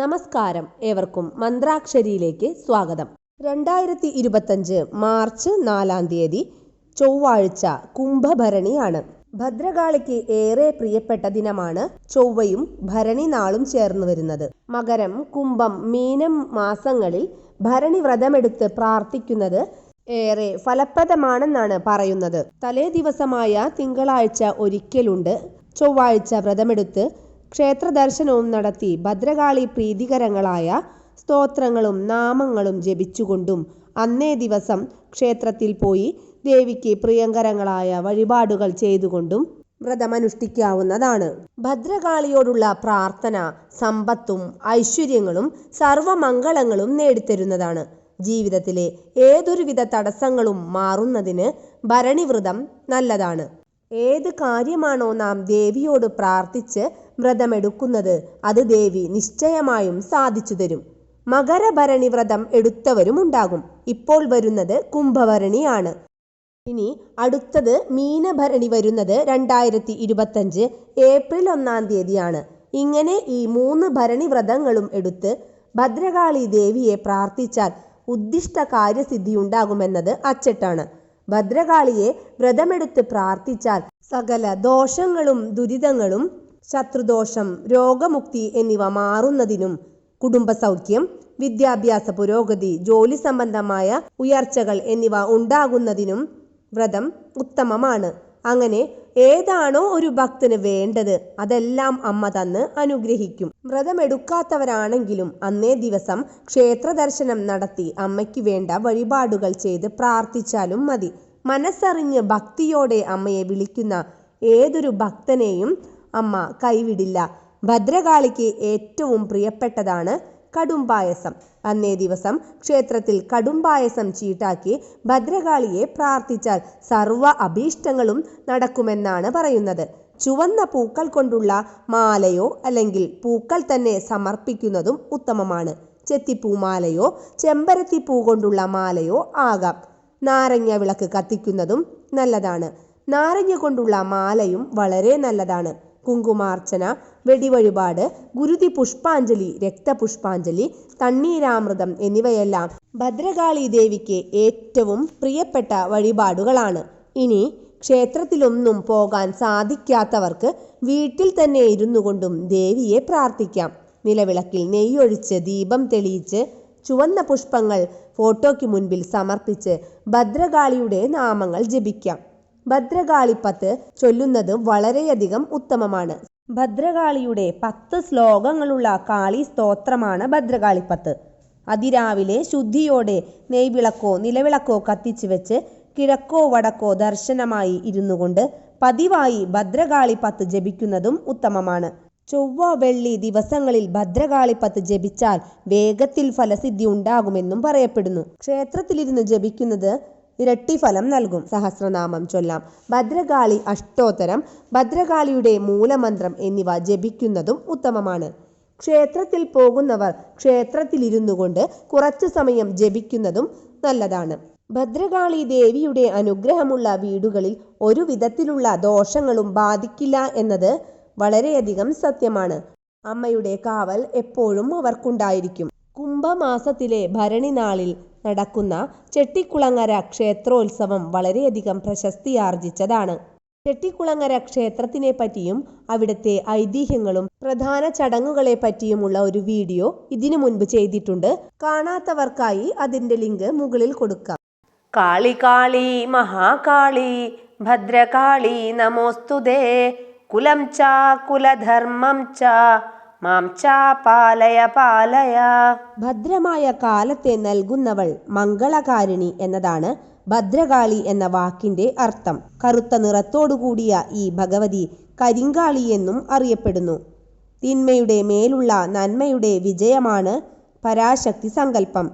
നമസ്കാരം ഏവർക്കും മന്ത്രാക്ഷരിയിലേക്ക് സ്വാഗതം. രണ്ടായിരത്തി ഇരുപത്തഞ്ച് മാർച്ച് നാലാം തീയതി ചൊവ്വാഴ്ച കുംഭഭരണിയാണ്. ഭദ്രകാളിക്ക് ഏറെ പ്രിയപ്പെട്ട ദിനമാണ് ചൊവ്വയും ഭരണി നാളും ചേർന്ന് വരുന്നത്. മകരം കുംഭം മീനം മാസങ്ങളിൽ ഭരണി വ്രതമെടുത്ത് പ്രാർത്ഥിക്കുന്നത് ഏറെ ഫലപ്രദമാണെന്നാണ് പറയുന്നത്. തലേ ദിവസമായ തിങ്കളാഴ്ച ഒരിക്കലുണ്ട്. ചൊവ്വാഴ്ച വ്രതമെടുത്ത് ക്ഷേത്ര ദർശനവും നടത്തി ഭദ്രകാളി പ്രീതികരങ്ങളായ സ്തോത്രങ്ങളും നാമങ്ങളും ജപിച്ചുകൊണ്ടും അന്നേ ദിവസം ക്ഷേത്രത്തിൽ പോയി ദേവിക്ക് പ്രിയങ്കരങ്ങളായ വഴിപാടുകൾ ചെയ്തുകൊണ്ടും വ്രതമനുഷ്ഠിക്കാവുന്നതാണ്. ഭദ്രകാളിയോടുള്ള പ്രാർത്ഥന സമ്പത്തും ഐശ്വര്യങ്ങളും സർവമംഗളങ്ങളും നേടിത്തരുന്നതാണ്. ജീവിതത്തിലെ ഏതൊരുവിധ തടസ്സങ്ങളും മാറുന്നതിന് ഭരണിവ്രതം നല്ലതാണ്. ഏത് കാര്യമാണോ നാം ദേവിയോട് പ്രാർത്ഥിച്ച് വ്രതമെടുക്കുന്നത് അത് ദേവി നിശ്ചയമായും സാധിച്ചു തരും. മകരഭരണി വ്രതം എടുത്തവരും ഉണ്ടാകും. ഇപ്പോൾ വരുന്നത് കുംഭഭരണിയാണ്. ഇനി അടുത്തത് മീനഭരണി വരുന്നത് രണ്ടായിരത്തി ഇരുപത്തഞ്ച് ഏപ്രിൽ ഒന്നാം തീയതിയാണ്. ഇങ്ങനെ ഈ മൂന്ന് ഭരണി വ്രതങ്ങളും എടുത്ത് ഭദ്രകാളി ദേവിയെ പ്രാർത്ഥിച്ചാൽ ഉദ്ദിഷ്ട കാര്യസിദ്ധി ഉണ്ടാകുമെന്നത് അച്ചട്ടാണ്. ഭദ്രകാളിയെ വ്രതമെടുത്ത് പ്രാർത്ഥിച്ചാൽ സകല ദോഷങ്ങളും ദുരിതങ്ങളും ശത്രുദോഷം രോഗമുക്തി എന്നിവ മാറുന്നതിനും കുടുംബസൗഖ്യം വിദ്യാഭ്യാസ പുരോഗതി ജോലി സംബന്ധമായ ഉയർച്ചകൾ എന്നിവ ഉണ്ടാകുന്നതിനും വ്രതം ഉത്തമമാണ്. അങ്ങനെ ഏതാണോ ഒരു ഭക്തന് വേണ്ടത് അതെല്ലാം അമ്മ തന്ന് അനുഗ്രഹിക്കും. വ്രതമെടുക്കാത്തവരാണെങ്കിലും അന്നേ ദിവസം ക്ഷേത്ര ദർശനം നടത്തി അമ്മയ്ക്ക് വേണ്ട വഴിപാടുകൾ ചെയ്ത് പ്രാർത്ഥിച്ചാലും മതി. മനസ്സറിഞ്ഞ് ഭക്തിയോടെ അമ്മയെ വിളിക്കുന്ന ഏതൊരു ഭക്തനെയും അമ്മ കൈവിടില്ല. ഭദ്രകാളിക്ക് ഏറ്റവും പ്രിയപ്പെട്ടതാണ് കടുംപായസം അന്നേ ദിവസം ക്ഷേത്രത്തിൽ കടുംപായസം ചീട്ടാക്കി ഭദ്രകാളിയെ പ്രാർത്ഥിച്ചാൽ സർവ അഭീഷ്ടങ്ങളും നടക്കുമെന്നാണ് പറയുന്നത്. ചുവന്ന പൂക്കൾ കൊണ്ടുള്ള മാലയോ അല്ലെങ്കിൽ പൂക്കൾ തന്നെ സമർപ്പിക്കുന്നതും ഉത്തമമാണ്. ചെത്തിപ്പൂമാലയോ ചെമ്പരത്തി പൂ കൊണ്ടുള്ള മാലയോ ആകാം. നാരങ്ങ വിളക്ക് കത്തിക്കുന്നതും നല്ലതാണ്. നാരങ്ങ കൊണ്ടുള്ള മാലയും വളരെ നല്ലതാണ്. കുങ്കുമാർച്ചന വെടിവഴിപാട് ഗുരുതി പുഷ്പാഞ്ജലി രക്തപുഷ്പാഞ്ജലി തണ്ണീരാമൃതം എന്നിവയെല്ലാം ഭദ്രകാളി ദേവിക്ക് ഏറ്റവും പ്രിയപ്പെട്ട വഴിപാടുകളാണ്. ഇനി ക്ഷേത്രത്തിലൊന്നും പോകാൻ സാധിക്കാത്തവർക്ക് വീട്ടിൽ തന്നെ ഇരുന്നു കൊണ്ടും ദേവിയെ പ്രാർത്ഥിക്കാം. നിലവിളക്കിൽ നെയ്യൊഴിച്ച് ദീപം തെളിയിച്ച് ചുവന്ന പുഷ്പങ്ങൾ ഫോട്ടോയ്ക്ക് മുൻപിൽ സമർപ്പിച്ച് ഭദ്രകാളിയുടെ നാമങ്ങൾ ജപിക്കാം. ഭദ്രകാളിപ്പത്ത് ചൊല്ലുന്നത് വളരെയധികം ഉത്തമമാണ്. ഭദ്രകാളിയുടെ പത്ത് ശ്ലോകങ്ങളുള്ള കാളി സ്തോത്രമാണ് ഭദ്രകാളിപ്പത്ത്. അതിരാവിലെ ശുദ്ധിയോടെ നെയ്വിളക്കോ നിലവിളക്കോ കത്തിച്ചു വെച്ച് കിഴക്കോ വടക്കോ ദർശനമായി ഇരുന്നു കൊണ്ട് പതിവായി ഭദ്രകാളിപ്പത്ത് ജപിക്കുന്നതും ഉത്തമമാണ്. ചൊവ്വ വെള്ളി ദിവസങ്ങളിൽ ഭദ്രകാളിപ്പത്ത് ജപിച്ചാൽ വേഗത്തിൽ ഫലസിദ്ധി ഉണ്ടാകുമെന്നും പറയപ്പെടുന്നു. ക്ഷേത്രത്തിലിരുന്ന് ജപിക്കുന്നത് ഇരട്ടി ഫലം നൽകും. സഹസ്രനാമം ചൊല്ലാം. ഭദ്രകാളി അഷ്ടോത്തരം ഭദ്രകാളിയുടെ മൂലമന്ത്രം എന്നിവ ജപിക്കുന്നതും ഉത്തമമാണ്. ക്ഷേത്രത്തിൽ പോകുന്നവർ ക്ഷേത്രത്തിലിരുന്നു കൊണ്ട് കുറച്ചു സമയം ജപിക്കുന്നതും നല്ലതാണ്. ഭദ്രകാളി ദേവിയുടെ അനുഗ്രഹമുള്ള വീടുകളിൽ ഒരു വിധത്തിലുള്ള ദോഷങ്ങളും ബാധിക്കില്ല എന്നത് വളരെയധികം സത്യമാണ്. അമ്മയുടെ കാവൽ എപ്പോഴും അവർക്കുണ്ടായിരിക്കും. കുംഭമാസത്തിലെ ഭരണി നാളിൽ നടക്കുന്ന ചെട്ടിക്കുളങ്ങര ക്ഷേത്രോത്സവം വളരെയധികം പ്രശസ്തിയാർജിച്ചതാണ്. ചെട്ടിക്കുളങ്ങര ക്ഷേത്രത്തിനെ പറ്റിയും അവിടുത്തെ ഐതിഹ്യങ്ങളും പ്രധാന ചടങ്ങുകളെ പറ്റിയുമുള്ള ഒരു വീഡിയോ ഇതിനു മുൻപ് ചെയ്തിട്ടുണ്ട്. കാണാത്തവർക്കായി അതിന്റെ ലിങ്ക് മുകളിൽ കൊടുക്കാം. കാളി കാളി മഹാകാളി ഭദ്രകാളി നമോസ്തുതേ കുലം ചാ കുലധർമ്മം ചാ പാലയ പാലയ. ഭദ്രമായ കാലത്തെ നൽകുന്നവൾ മംഗളകാരിണി എന്നതാണ് ഭദ്രകാളി എന്ന വാക്കിന്റെ അർത്ഥം. കറുത്ത നിറത്തോടുകൂടിയ ഈ ഭഗവതി കരിങ്കാളി എന്നും അറിയപ്പെടുന്നു. തിന്മയുടെ മേലുള്ള നന്മയുടെ വിജയമാണ് പരാശക്തി സങ്കല്പം.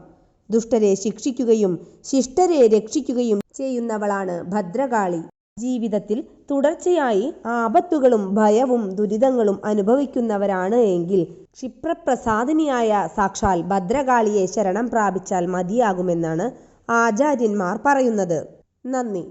ദുഷ്ടരെ ശിക്ഷിക്കുകയും ശിഷ്ടരെ രക്ഷിക്കുകയും ചെയ്യുന്നവളാണ് ഭദ്രകാളി. ജീവിതത്തിൽ തുടർച്ചയായി ആപത്തുകളും ഭയവും ദുരിതങ്ങളും അനുഭവിക്കുന്നവരാണ് എങ്കിൽ ക്ഷിപ്രപ്രസാദിനിയായ സാക്ഷാൽ ഭദ്രകാളിയെ ശരണം പ്രാപിച്ചാൽ മതിയാകുമെന്നാണ് ആചാര്യന്മാർ പറയുന്നത്. നന്ദി.